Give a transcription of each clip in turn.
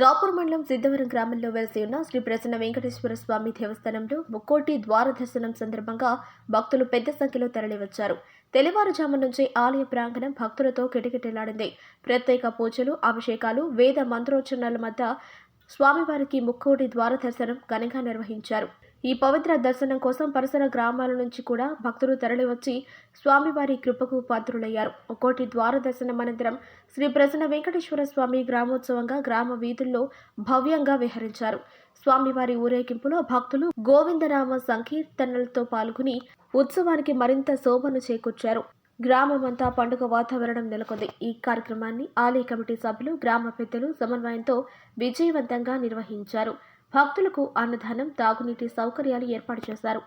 రాపూర్ మండలం సిద్ధవరం గ్రామంలో వెలసి ఉన్న శ్రీ ప్రసన్న వెంకటేశ్వర స్వామి దేవస్థానంలో ముక్కోటి ద్వార దర్శనం సందర్భంగా భక్తులు పెద్ద సంఖ్యలో తరలివచ్చారు. తెల్లవారుజాము నుంచి ఆలయ ప్రాంగణం భక్తులతో కిటకిటలాడింది. ప్రత్యేక పూజలు అభిషేకాలు వేద మంత్రోచ్చరణల మధ్య స్వామివారికి ముక్కోటి ద్వార దర్శనం ఘనంగా నిర్వహించారు. ఈ పవిత్ర దర్శనం కోసం పరిసర గ్రామాల నుంచి కూడా భక్తులు తరలివచ్చి స్వామివారి కృపకు పాత్రులయ్యారు. ఒక్కోటి ద్వార దర్శనం అనంతరం శ్రీ ప్రసన్న వెంకటేశ్వర స్వామి గ్రామోత్సవంగా గ్రామ వీధుల్లో భవ్యంగా విహరించారు. స్వామివారి ఊరేగింపులో భక్తులు గోవిందరామ సంకీర్తనలతో పాల్గొని ఉత్సవానికి మరింత శోభను చేకూర్చారు. గ్రామమంతా పండుగ వాతావరణం నెలకొంది. ఈ కార్యక్రమాన్ని ఆలయ కమిటీ సభ్యులు గ్రామ పెద్దలు సమన్వయంతో విజయవంతంగా నిర్వహించారు. భక్తులకు అన్నదానం తాగునీటి సౌకర్యాలు ఏర్పాటు చేశారు.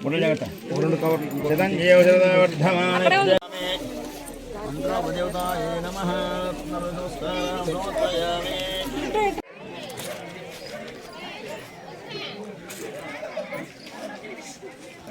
రెండు జాగ్రత్త రెండు నమః నమస్కారం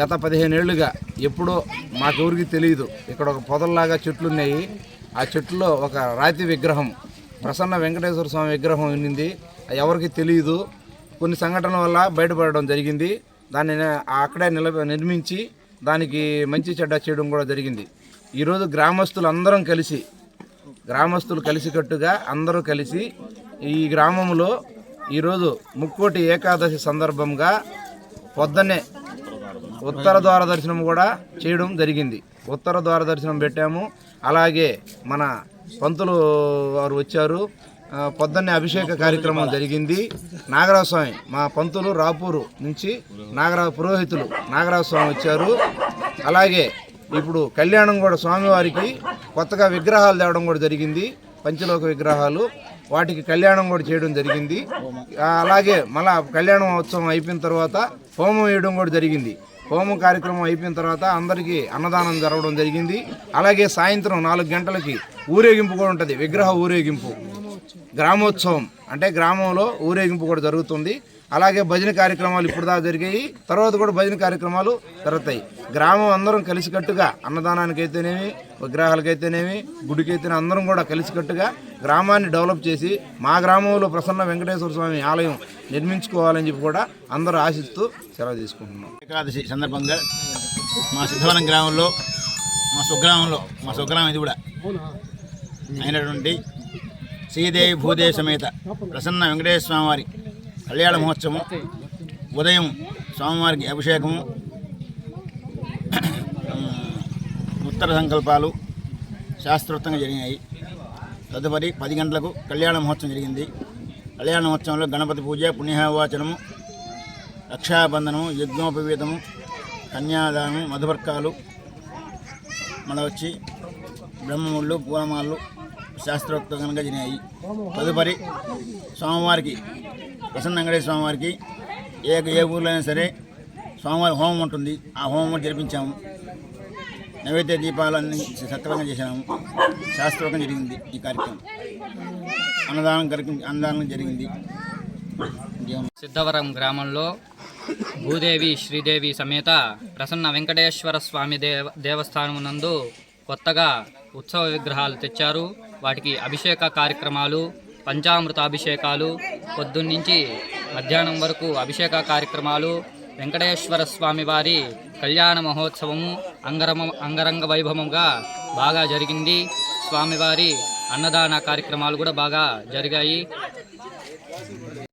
గత పదిహేనేళ్ళుగా ఎప్పుడో మాకెవరికి తెలియదు. ఇక్కడ ఒక పొదల్లాగా చెట్లు ఉన్నాయి. ఆ చెట్టులో ఒక రాతి విగ్రహం ప్రసన్న వెంకటేశ్వర స్వామి విగ్రహం ఉన్నింది. అది ఎవరికి తెలియదు. కొన్ని సంఘటనల వల్ల బయటపడడం జరిగింది. దాన్ని అక్కడే నిల నిర్మించి దానికి మంచి చెడ్డ చేయడం కూడా జరిగింది. ఈరోజు గ్రామస్తులు అందరం కలిసి గ్రామస్తులు కలిసికట్టుగా అందరూ కలిసి ఈ గ్రామంలో ఈరోజు ముక్కోటి ఏకాదశి సందర్భంగా పొద్దున్నే ఉత్తర ద్వార దర్శనం కూడా చేయడం జరిగింది. ఉత్తర ద్వార దర్శనం పెట్టాము. అలాగే మన పంతులు వారు వచ్చారు. పొద్దున్నే అభిషేక కార్యక్రమం జరిగింది. నాగరాజ స్వామి మా పంతులు రాపూరు నుంచి నాగరాజ పురోహితులు నాగరాజ స్వామి వచ్చారు. అలాగే ఇప్పుడు కళ్యాణం కూడా స్వామివారికి కొత్తగా విగ్రహాలు తేవడం కూడా జరిగింది. పంచలోక విగ్రహాలు వాటికి కళ్యాణం కూడా చేయడం జరిగింది. అలాగే మళ్ళా కళ్యాణం ఉత్సవం అయిపోయిన తర్వాత హోమం వేయడం కూడా జరిగింది. హోమం కార్యక్రమం అయిపోయిన తర్వాత అందరికీ అన్నదానం జరగడం జరిగింది. అలాగే సాయంత్రం నాలుగు గంటలకి ఊరేగింపు కూడా ఉంటుంది. విగ్రహ ఊరేగింపు. గ్రామోత్సవం. అంటే గ్రామంలో ఊరేగింపు కూడా జరుగుతుంది. అలాగే భజన కార్యక్రమాలు ఇప్పుడు దాకా జరిగాయి. తర్వాత కూడా భజన కార్యక్రమాలు జరుగుతాయి. గ్రామం అందరం కలిసికట్టుగా అన్నదానానికి అయితేనేమి విగ్రహాలకైతేనేమి గుడికైతేనే అందరం కూడా కలిసికట్టుగా గ్రామాన్ని డెవలప్ చేసి మా గ్రామంలో ప్రసన్న వెంకటేశ్వర స్వామి ఆలయం నిర్మించుకోవాలని చెప్పి కూడా అందరూ ఆశిస్తూ సెలవు తీసుకుంటున్నాం. ఏకాదశి సందర్భంగా మా సిద్ధవరం గ్రామంలో మా స్వగ్రామంలో మా స్వగ్రామం ఇది కూడా అయినటువంటి శ్రీదేవి భూదేవి సమేత ప్రసన్న వెంకటేశ్వర స్వామివారి కళ్యాణ మహోత్సవం ఉదయం స్వామివారికి అభిషేకము ఉత్తర సంకల్పాలు శాస్త్రోక్తంగా జరిగినాయి. తదుపరి పది గంటలకు కళ్యాణ మహోత్సవం జరిగింది. కళ్యాణ మహోత్సవంలో గణపతి పూజ పుణ్యవాచనము రక్షాబంధనము యజ్ఞోపవీతము కన్యాదానము మధువర్కాలు మన వచ్చి బ్రహ్మముళ్ళు పూలమాళ్ళు శాస్త్రోక్తంగా జరిగాయి తదుపరి స్వామివారికి ప్రసన్న వెంకటేశ్వర స్వామివారికి ఏ ఏ ఊర్లో అయినా సరే స్వామివారి హోమం ఉంటుంది. ఆ హోమం జరిపించాము. నైవేద్య దీపాలు అన్ని సక్రమంగా చేసినాము శాస్త్రోకం జరిగింది ఈ కార్యక్రమం. అన్నదానం అన్నదానం జరిగింది. సిద్ధవరం గ్రామంలో భూదేవి శ్రీదేవి సమేత ప్రసన్న వెంకటేశ్వర స్వామి దేవ దేవస్థానం నందు కొత్తగా ఉత్సవ విగ్రహాలు తెచ్చారు. వాటికి అభిషేక కార్యక్రమాలు పంచామృత అభిషేకాలు పొద్దున్నుంచి మధ్యాహ్నం వరకు అభిషేక కార్యక్రమాలు వెంకటేశ్వర స్వామి వారి కళ్యాణ మహోత్సవము అంగరమ అంగరంగ వైభవంగా బాగా జరిగింది. స్వామివారి అన్నదాన కార్యక్రమాలు కూడా బాగా జరిగాయి.